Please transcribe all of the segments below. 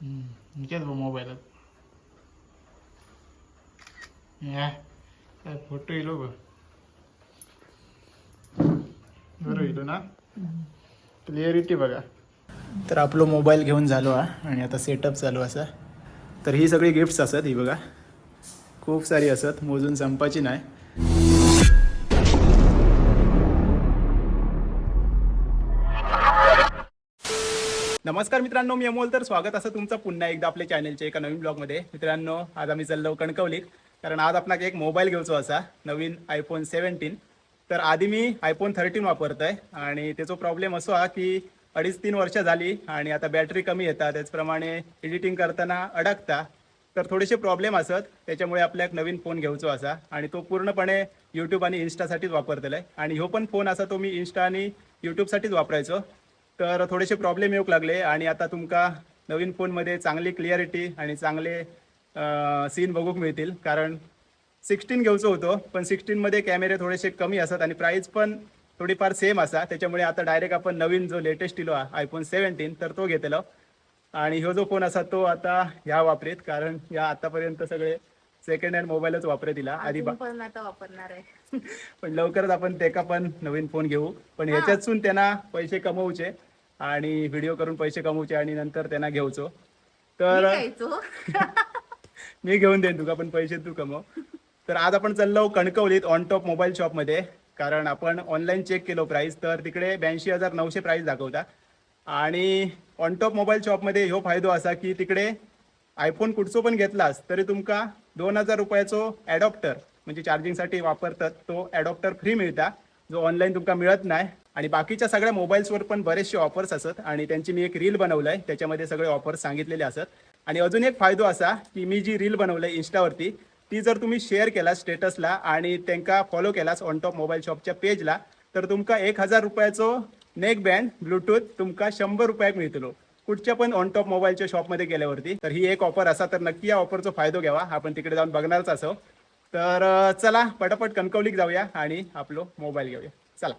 ह्याच्यात बघ मोबाईलात या. काय फोटो येलो हो बघ. बरं येलो ना? क्लिअरिटी बघा. तर आपलो मोबाईल घेऊन झालो हा. आणि आता सेटअप चालू असा. तर ही सगळी गिफ्ट्स असत ही बघा. खूप सारी असत मोजून संपाची नाही. नमस्कार मित्रांनो मी अमोल. तर स्वागत असं तुमचं पुन्हा एकदा आपल्या चॅनलच्या एका नवीन ब्लॉगमध्ये मित्रांनो आज आम्ही चाललो कणकवलीत. कारण आज आपणाक एक मोबाईल घेऊचो असा नवीन आयफोन सेव्हन्टीन तर आधी मी आयफोन थर्टीन वापरतोय. आणि त्याचा प्रॉब्लेम असो हा की अडीच तीन वर्ष झाली आणि आता बॅटरी कमी येतात. त्याचप्रमाणे एडिटिंग करताना अडकता. तर थोडेसे प्रॉब्लेम असत. त्याच्यामुळे आपल्याक नवीन फोन घेऊचो असा. आणि तो पूर्णपणे यूट्यूब आणि इन्स्टासाठीच आहे आणि ह्यो पण फोन असा तो मी इन्स्टा आणि यूट्यूबसाठीच वापरायचो. तर थोडेसे प्रॉब्लेम येऊक लागले आणि आता तुमका नवीन फोनमध्ये चांगली क्लिअरिटी आणि चांगले सीन बघूक मिळतील. कारण सिक्स्टीन घेऊचो होतो पण सिक्स्टीनमध्ये कॅमेरे थोडेसे कमी असतात आणि प्राईस पण थोडीफार सेम असा. त्याच्यामुळे आता डायरेक्ट आपण नवीन जो लेटेस्ट इलो आयफोन सेव्हन्टीन तर तो घेतलो आणि ह्यो जो फोन असा तो आता ह्या वापरीत. कारण या आतापर्यंत सगळे सेकंड हँड मोबाईलच वापरत दिला आधी वापरणार आहे. पण लवकरच आपण त्याका पण नवीन फोन घेऊ. पण ह्याच्यातून त्यांना पैसे कमवचे. आणि व्हिडिओ करून पैसे कमवचे आणि नंतर त्यांना घेऊचो तर मी घेऊन देईन तुका पण पैसे तू कमव. तर आज आपण चाललो कणकवलीत ऑन टॉप मोबाईल शॉपमध्ये कारण आपण ऑनलाईन चेक केलो प्राईस तर तिकडे ब्याऐंशी हजार नऊशे प्राईस दाखवता. आणि ऑन टॉप मोबाईल शॉपमध्ये ह्यो फायदो असा की तिकडे आयफोन कुठचो पण घेतलास तरी तुमका दोन हजार रुपयाचो ॲडॉप्टर म्हणजे चार्जिंगसाठी वापरतात तो ॲडॉप्टर फ्री मिळता. जो ऑनलाईन तुमका मिळत नाही आणि बाकीच्या सगळ्या मोबाईल्सवर पण बरेचसे ऑफर्स असत आणि त्यांची मी एक रील बनवलं आहे त्याच्यामध्ये सगळे ऑफर्स सांगितलेले असत. आणि अजून एक फायदो असा की मी जी रील बनवलं आहे इन्स्टावरती ती जर तुम्ही शेअर केला स्टेटसला आणि त्यांका फॉलो केलास ऑन टॉप मोबाईल शॉपच्या पेजला तर तुमका एक हजार रुपयाचो नेक बँड ब्लूटूथ तुमका शंभर रुपयाक मिळतलो. कुठच्या पण ऑन टॉप मोबाईलच्या शॉपमध्ये गेल्यावरती तर ही एक ऑफर असा तर नक्की या ऑफरचा फायदा घ्यावा. आपण तिकडे जाऊन बघणारच असो. तर चला पटापट कणकवलीक जाऊया आणि आपलो मोबाईल घेऊया. चला.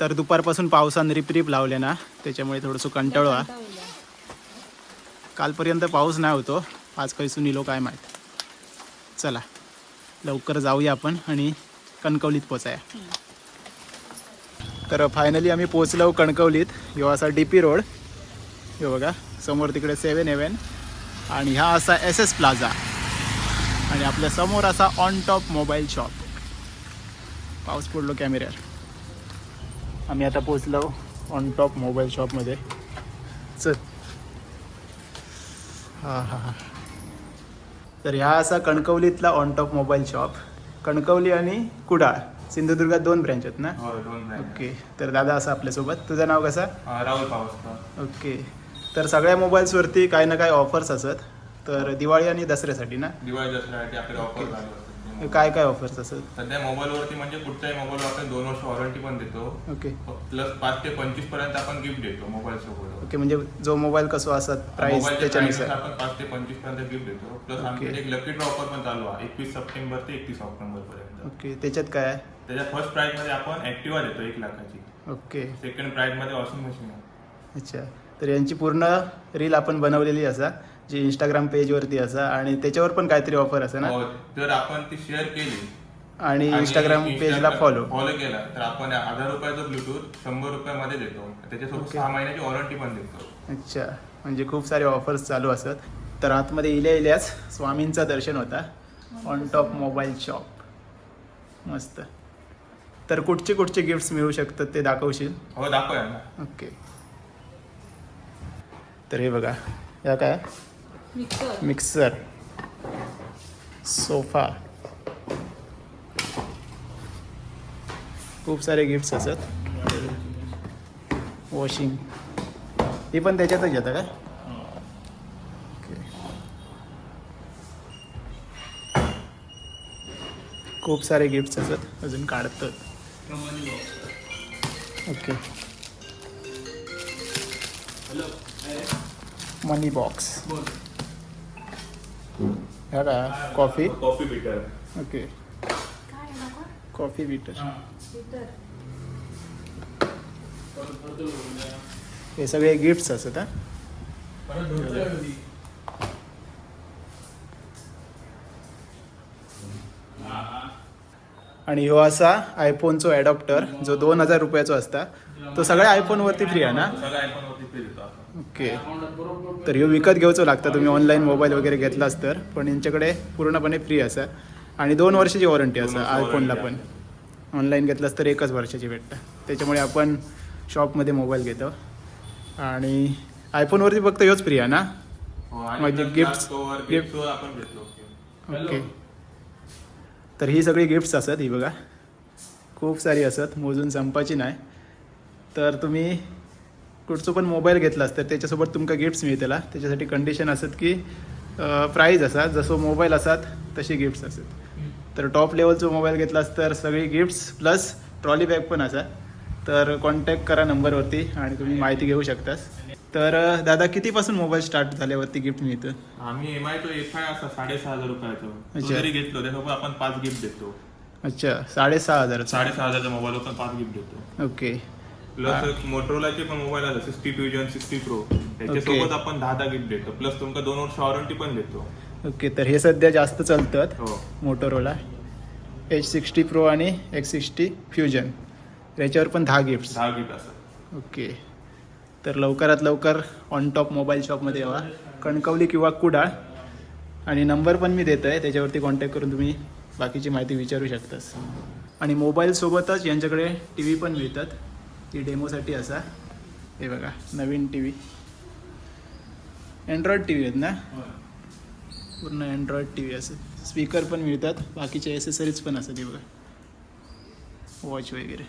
तर दुपारपासून पावसानं रिप रिप लावले ना त्याच्यामुळे थोडंसं कंटाळो हा. कालपर्यंत पाऊस नाही होतो आज खैसून इलो हो, काय माहीत. चला लवकर जाऊया आपण आणि कणकवलीत पोचाया. तर फायनली आम्ही पोचलो कणकवलीत ह्यो असा डी पी रोड. हे बघा समोर तिकडे सेवन एवन आणि हा असा एस एस प्लाझा आणि आपल्यासमोर असा ऑन टॉप मोबाईल शॉप पाऊस पडलो कॅमेऱ्यावर आम्ही आता पोचलो ऑन टॉप मोबाईल शॉपमध्ये चल. हां हां हां. तर ह्या असा कणकवलीतला on top mobile shop Kankavli आणि कुडाळ. सिंधुदुर्गात दोन ब्रँच आहेत ना? ओके तर दादा असं आपल्यासोबत. तुझं नाव कसं? राहुल पावसकर. ओके तर सगळ्या मोबाईल्सवरती काही ना काही ऑफर्स असत. तर दिवाळी आणि दसऱ्यासाठी ना? दिवाळी दसऱ्यासाठी आपल्याला ऑफर काय काय ऑफर्स असत सध्या मोबाईलवरती म्हणजे कुठच्याही मोबाईलवर आपण दोन वर्ष वॉरंटी पण देतो. ओके प्लस पाच ते पंचवीसपर्यंत आपण गिफ्ट देतो मोबाईल सोबत. ओके म्हणजे जो मोबाईल कसो असत प्राइस मोबाईलच्या प्राइस त्याच्यानुसार आपण पाच ते पंचवीसपर्यंत गिफ्ट देतो. प्लस आमच्याकडे एक लकी ड्रॉ ऑफर पण चालू आहे. एकवीस सप्टेंबर ते एकतीस ऑक्टोबर पर्यंत. ओके त्याच्यात काय आहे? त्याच्या फर्स्ट प्राइसमध्ये आपण ऍक्टिवा देतो एक लाखाची. ओके सेकंड प्राइसमध्ये वॉशिंग मशीन आहे. अच्छा. तर यांची पूर्ण रील आपण बनवलेली असा. जी इंस्टाग्राम पेजवरती असा आणि त्याच्यावर पण काहीतरी ऑफर असा ना? हो, जर आपण ती शेअर केली. आणि इंस्टाग्राम पेजला फॉलो फॉलो केला तर आपण हजार रुपयाचं ब्लूटूथ शंभर रुपयामध्ये देतो. त्याच्यासोबत सहा महिन्याची वॉरंटी पण देतो. अच्छा. म्हणजे खूप सारे ऑफर्स चालू असत तर आतमध्ये इल्या इल्याच स्वामींचं दर्शन होता. ऑन टॉप मोबाईल शॉप मस्त. तर कुठचे कुठचे गिफ्ट्स मिळू शकतात ते दाखवशील? हो दाखवूया ओके तर हे बघा. या काय? मिक्सर मिक्सर सोफा खूप सारे गिफ्ट्स असत वॉशिंग ते पण त्याच्यातच येतं काय खूप सारे गिफ्ट्स असत अजून काढतात. ओके मनी बॉक्स ह्या काय coffee coffee beater okay coffee beater हे सगळे गिफ्ट्स असत आणि ह्यो असा आयफोनचो ॲडॉप्टर जो दोन हजार रुपयाचो असता तो सगळ्या आयफोनवरती फ्री आहे ना? ओके. तर ह्यो विकत घेवचो लागता. तुम्ही ऑनलाईन मोबाईल वगैरे घेतलास तर. पण यांच्याकडे पूर्णपणे फ्री असा. आणि दोन वर्षाची वॉरंटी असा आयफोनला पण. ऑनलाईन घेतलास तर एकच वर्षाची भेटतं. त्याच्यामुळे आपण शॉपमध्ये मोबाईल घेतो. आणि आयफोनवरती फक्त ह्योच फ्री आहे ना? हो, म्हणजे आपण घेतलो ओके. तर ही सगळी गिफ्ट्स असत ही बघा. खूप सारी असत मोजून संपाची नाही. तर तुम्ही कुठचो पण मोबाईल घेतलास तर त्याच्यासोबत तुमका गिफ्ट्स मिळतला त्याच्यासाठी कंडिशन असत की प्राईज असा जसो मोबाईल असतात तशी गिफ्ट्स असत. तर टॉप लेवलचो मोबाईल घेतलास तर सगळी गिफ्ट्स प्लस ट्रॉली बॅग पण असा तर कॉन्टॅक्ट करा नंबरवरती आणि तुम्ही माहिती घेऊ शकतास. तर दादा कितीपासून मोबाईल स्टार्ट झाल्यावरती गिफ्ट मिळतं? आम्ही एम आय तो एफ आय असा साडेसहा हजार रुपयाचा. जरी घेतलो त्यासोबत आपण पाच गिफ्ट देतो. अच्छा साडेसहा हजारचा साडेसहा हजारच्या मोबाईल पाच गिफ्ट देतो. ओके. प्लस मोटरोलाचे पण मोबाईल आले सिक्स्टी फ्युजन सिक्स्टी प्रो त्याच्यासोबत आपण दहा दहा गिफ्ट देतो. प्लस तुमका दोन वर्ष वॉरंटी पण देतो. ओके तर हे सध्या जास्त चालतात हो. मोटोरोला एच सिक्स्टी प्रो आणि एक्स सिक्स्टी फ्युजन याच्यावर पण दहा गिफ्ट्स दहा गिफ्ट असतात. ओके. तर लवकरात लवकर ऑन टॉप मोबाईल शॉपमध्ये यावा. कणकवली किंवा कुडाळ. आणि नंबर पण मी देतो आहे त्याच्यावरती कॉन्टॅक्ट करून तुम्ही बाकीची माहिती विचारू शकतास. आणि मोबाईलसोबतच यांच्याकडे टी व्ही पण मिळतात. ती डेमोसाठी असा. हे बघा नवीन T V android T V आहेत ना? पूर्ण अँड्रॉइड टी व्ही असं स्पीकर पण मिळतात बाकीचे एसेसरीज पण असतात हे बघा. वॉच वगैरे.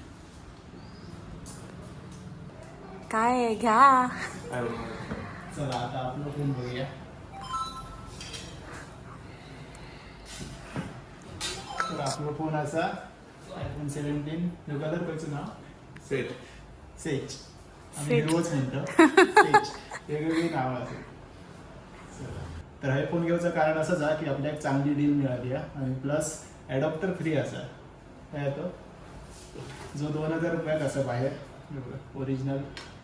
काय? घ्या. काय बोलणार? चला आता आपलं फोन बघूया. तर आपला फोन असा आयफोन सेव्हन्टीन जो कलर खयचं नाव सेट सेच आम्ही सेच. रोज म्हणतो सेच वेगवेगळी नावं असतात. चला. तर हे फोन घेऊचं कारण असंच आहे की आपल्याला एक चांगली डील मिळाली आहे. आणि प्लस ॲडॉप्टर फ्री असा काय तो? जो दोन हजार रुपयाक असा बाहेर ओरिजिनल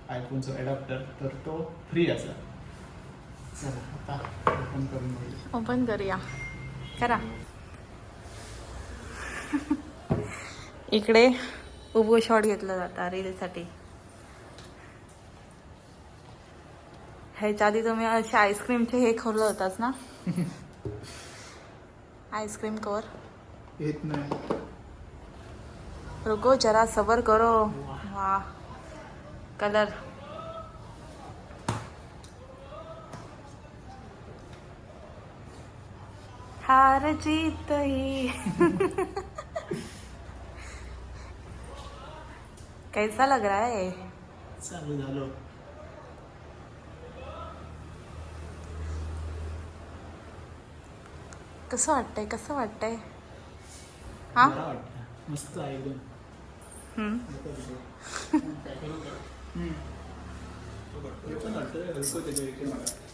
आयफोनचा ॲडॉप्टर तर तो फ्री असा. चला आता ओपन करून बघूया ओपन करूया. करा. इकडे उभं शॉट घेतला जाता रीलसाठी ह्याच्या आधी तुम्ही असे आईस्क्रीमचे हे खोललं होताच ना? Ice cream cover. येत नाही. रुको जरा सबर करो. वा. कलर. हार जीत ही. कैसा लग रहा है? चालू झालो. कसं वाटतंय? कसं वाटतंय? हा? मस्त आहे. हे.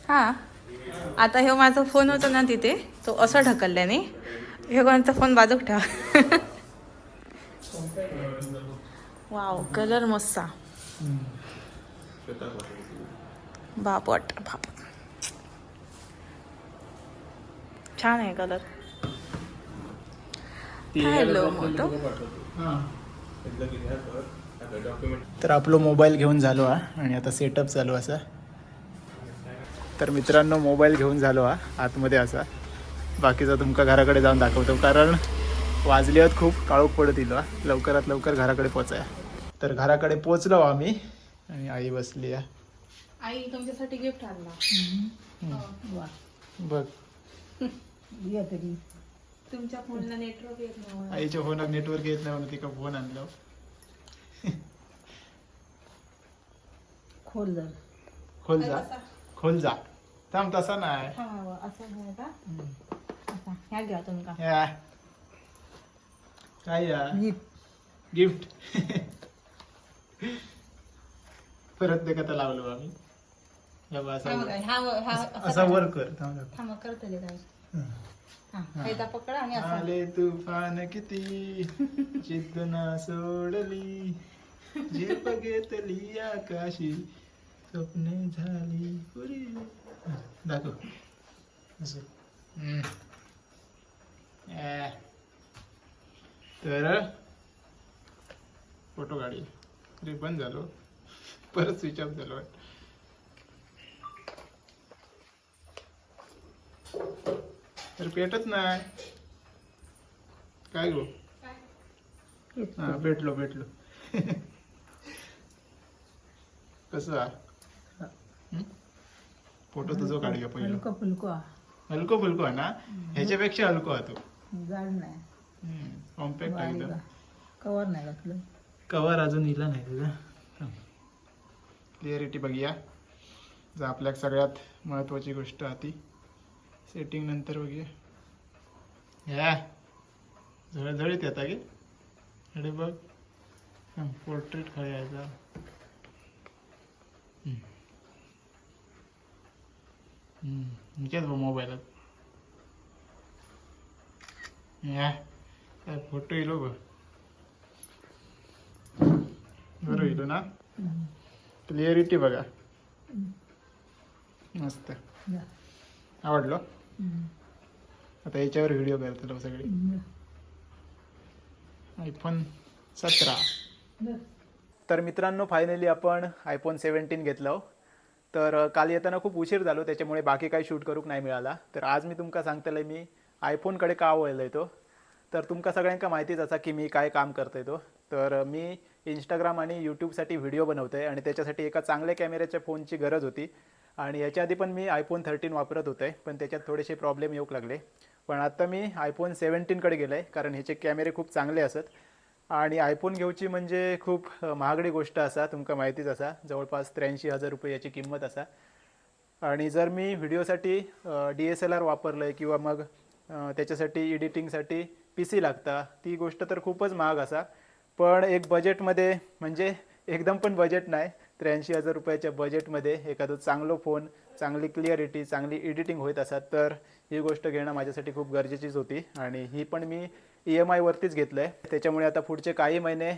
हा. आता ह्यो माझा फोन होता ना तिथे. तो असं ढकलल्याने ह्यो कोणता फोन बाजूक ठेवा. वाव कलर मस्त. शेतात वापरायची. छान आहे कलर. मोठं. हां. तर, आता. डॉक्युमेंट तर आपलो मोबाईल घेऊन झालो हा आणि आता सेटअप चालू असा. तर मित्रांनो मोबाईल घेऊन झालो हा आतमध्ये असा. बाकीचा तुमका घराकडे जाऊन दाखवतो कारण वाजले आहेत खूप काळोख पडत येईल हा. लवकरात लवकर घराकडे पोचाय. तर घराकडे पोचलो आम्ही आणि आई बसली आहे. आई तुमच्यासाठी गिफ्ट आणला. बघ. तुमच्या फोनला नेटवर्क येत नाही आईच्या फोनात नेटवर्क येत नाही म्हणून तिका फोन आणलो. खोल जर खोल जा. खोल जा. थांब तसा नाही. असं ह्या घ्या तुमका या. काय या? गिफ्ट परत ते कथा लावलो आम्ही. या बा, असा हा बघा, ह्या व- ह्या असा वर कर. थांब, थांब. थांबा करतले काय? हं. पकडा आणि आले तुफान किती? जिद्द ना सोडली. झेप घेतली आकाशी. स्वप्ने झाली पुरी. दाखव. असं. हम्म. तर फोटो काढी. अरे बंद झालो. परत स्विच ऑफ झालो. तर पेटत नाही. काय गो? हा भेटलो भेटलो. कसं? फोटो तुझं काढूया पहिलं. हलको फुलको. हलको फुलको आहे ना? ह्याच्यापेक्षा हलको आहे तो. जाड नाही. कॉम्पॅक्ट आहे बारीक एकदम. आहे. कवर नाही घातलं. कवर अजून इला नाही तुझा क्लिअरिटी बघूया. जर आपल्या सगळ्यात महत्वाची गोष्ट आहे ती. सेटिंग नंतर बघूया. ह्या झळझळीत येता की. अरे बघ. पोर्ट्रेट खळे यायचा ह्याच्यात बघ मोबाईलात ह्या काय फोटो येलो बघ. बरोबर येलो ना? क्लिअरिटी बघा. मस्त. आवडलो. आता याच्यावर व्हिडिओ करतो सगळे. आयफोन सतरा. तर मित्रांनो फायनली आपण आयफोन सेवन्टीन घेतलं तर अ, काल येताना खूप उशीर झालो त्याच्यामुळे बाकी काही शूट करूक नाही मिळाला. तर आज मी तुमका सांगतलं मी आयफोनकडे का वळलोय तो? तर तुमका सगळ्यांका माहितीच असा की मी काय काम करतोय तो. तर मी इंस्टाग्राम आणि यूट्यूबसाठी व्हिडिओ बनवतोय आणि त्याच्यासाठी एका चांगल्या कॅमेऱ्याच्या फोनची गरज होती. आणि याच्या आधी पण मी आयफोन थर्टीन वापरत होते पण त्याच्यात थोडेसे प्रॉब्लेम येऊक लागले. पण आता मी आयफोन सेवन्टीनकडे गेलो आहे कारण ह्याचे कॅमेरे खूप चांगले असत. आणि आयफोन घेऊची म्हणजे खूप महागडी गोष्ट असा तुमका माहितीच असा. जवळपास त्र्याऐंशी हजार रुपये याची किंमत असा. आणि जर मी व्हिडिओसाठी डी एस एल आर वापरलं आहे किंवा मग त्याच्यासाठी एडिटिंगसाठी पी सी लागता ती गोष्ट तर खूपच महाग असा. पण एक बजेटमध्ये म्हणजे एकदम पण बजेट नाही. त्र्याऐंशी हजार रुपयाच्या बजेटमध्ये एखादं चांगलं फोन चांगली क्लिअरिटी चांगली एडिटिंग होत असतात तर ही गोष्ट घेणं माझ्यासाठी खूप गरजेचीच होती. आणि ही पण मी ई एम आयवरतीच घेतलं आहे त्याच्यामुळे आता पुढचे काही महिने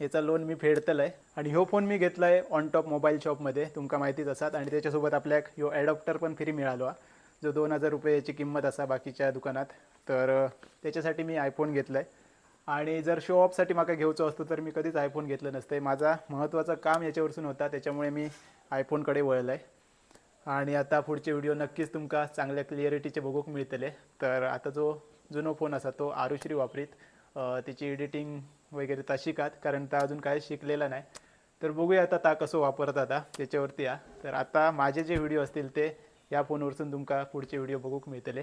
याचा लोन मी फेडतलं आहे आणि ह्यो फोन मी घेतला आहे ऑन टॉप मोबाईल शॉपमध्ये तुमका माहितीच असतात आणि त्याच्यासोबत आपल्याक ह्यो ॲडॉप्टर पण फ्री मिळालो जो दोन हजार रुपये याची किंमत असा बाकीच्या दुकानात. तर त्याच्यासाठी मी आयफोन घेतला आहे आणि जर शो ऑफसाठी माका घेऊचो असतो तर मी कधीच आयफोन घेतलं नसतं माझा महत्त्वाचं काम याच्यावरसून होता त्याच्यामुळे मी आयफोनकडे वळलं आहे आणि आता पुढचे व्हिडिओ नक्कीच तुमका चांगल्या क्लिअरिटीचे बघूक मिळतले. तर आता जो जुनो फोन असा तो आरुश्री वापरीत. तिची त्याची एडिटिंग वगैरे ता शिकात कारण त्या अजून काय शिकलेला नाही. तर बघूया आता ता कसं वापरत आता त्याच्यावरती या. तर आता माझे जे व्हिडिओ असतील ते या फोनवरसून तुमका पुढचे व्हिडिओ बघूक मिळतले.